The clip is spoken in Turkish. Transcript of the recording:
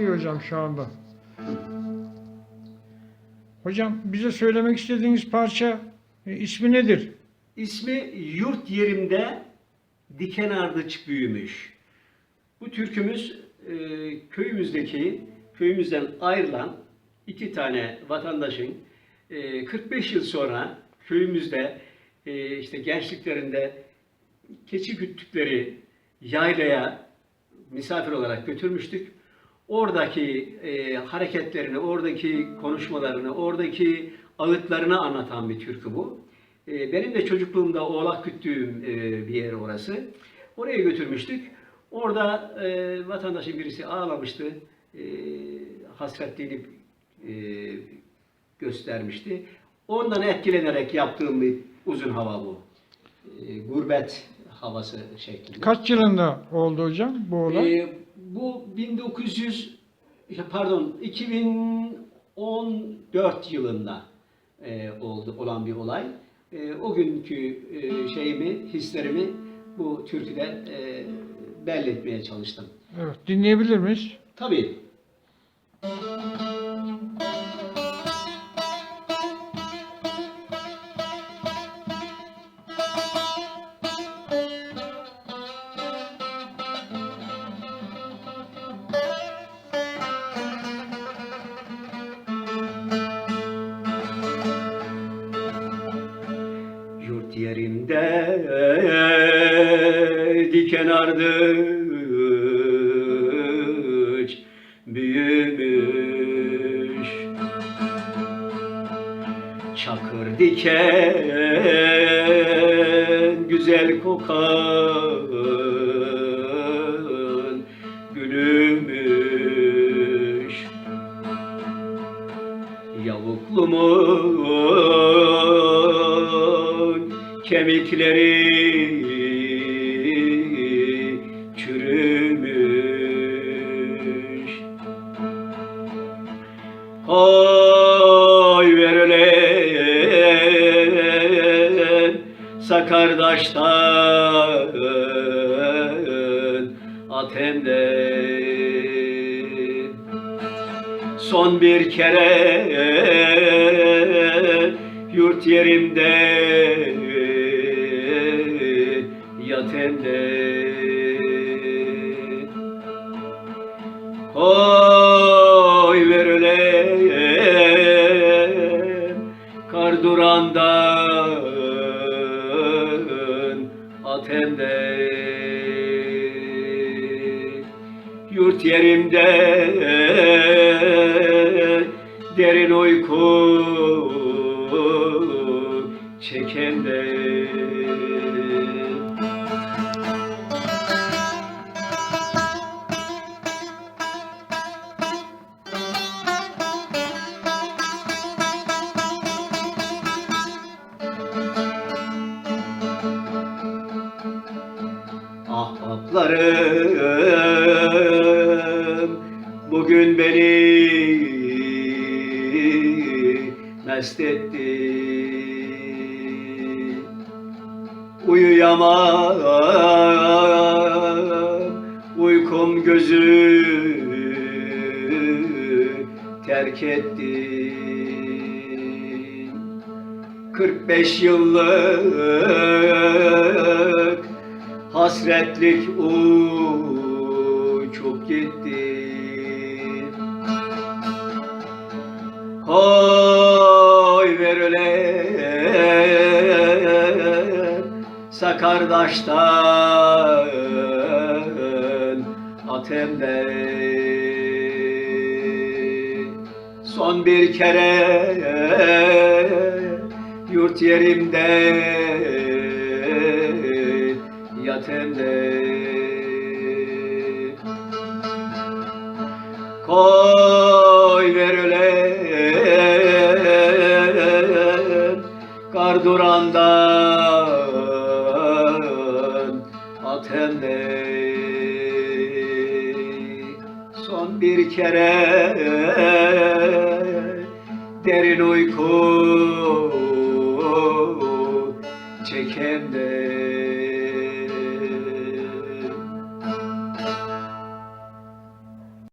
İyi hocam şu anda. Hocam bize söylemek istediğiniz parça e, ismi nedir? İsmi Yurt Yerimde Diken Ardıç Büyümüş. Bu türkümüz e, köyümüzdeki, köyümüzden ayrılan iki tane vatandaşın e, 45 yıl sonra köyümüzde e, işte gençliklerinde keçi güttükleri yaylaya misafir olarak götürmüştük. Oradaki e, hareketlerini, oradaki konuşmalarını, oradaki ağıtlarını anlatan bir türkü bu. E, benim de çocukluğumda oğlak güttüğüm e, bir yer orası. Oraya götürmüştük. Orada e, vatandaşın birisi ağlamıştı. E, hasretliğini e, göstermişti. Ondan etkilenerek yaptığım bir uzun hava bu. E, gurbet havası şeklinde. Kaç yılında oldu hocam bu olay? Ee, bu 1900 ya pardon 2014 yılında e, oldu olan bir olay. E, o günkü e, şeyimi, hislerimi bu türküde e, belli etmeye çalıştım. Evet, dinleyebilir miyiz? Tabii. Yurt diken ardıç büyümüş. Çakır diken güzel kokan gülümüş. Yavuklumun kemikleri Sakardaş'tan Atem'den Son bir kere yurt yerimde yatemde. Oy verilen kar durandan Yurt yerimde. Derin uyku çekende Ahbaplarım bugün beni mest etti. Uyuyamam uykum gözü terk etti. 45 yıllık hasretlik uçup gitti. Hoy verilen Sakardaş'tan Atem'den Son bir kere yurt yerimde yatemde Koy verilen kar durandan atemde Son bir kere derin uyku çekende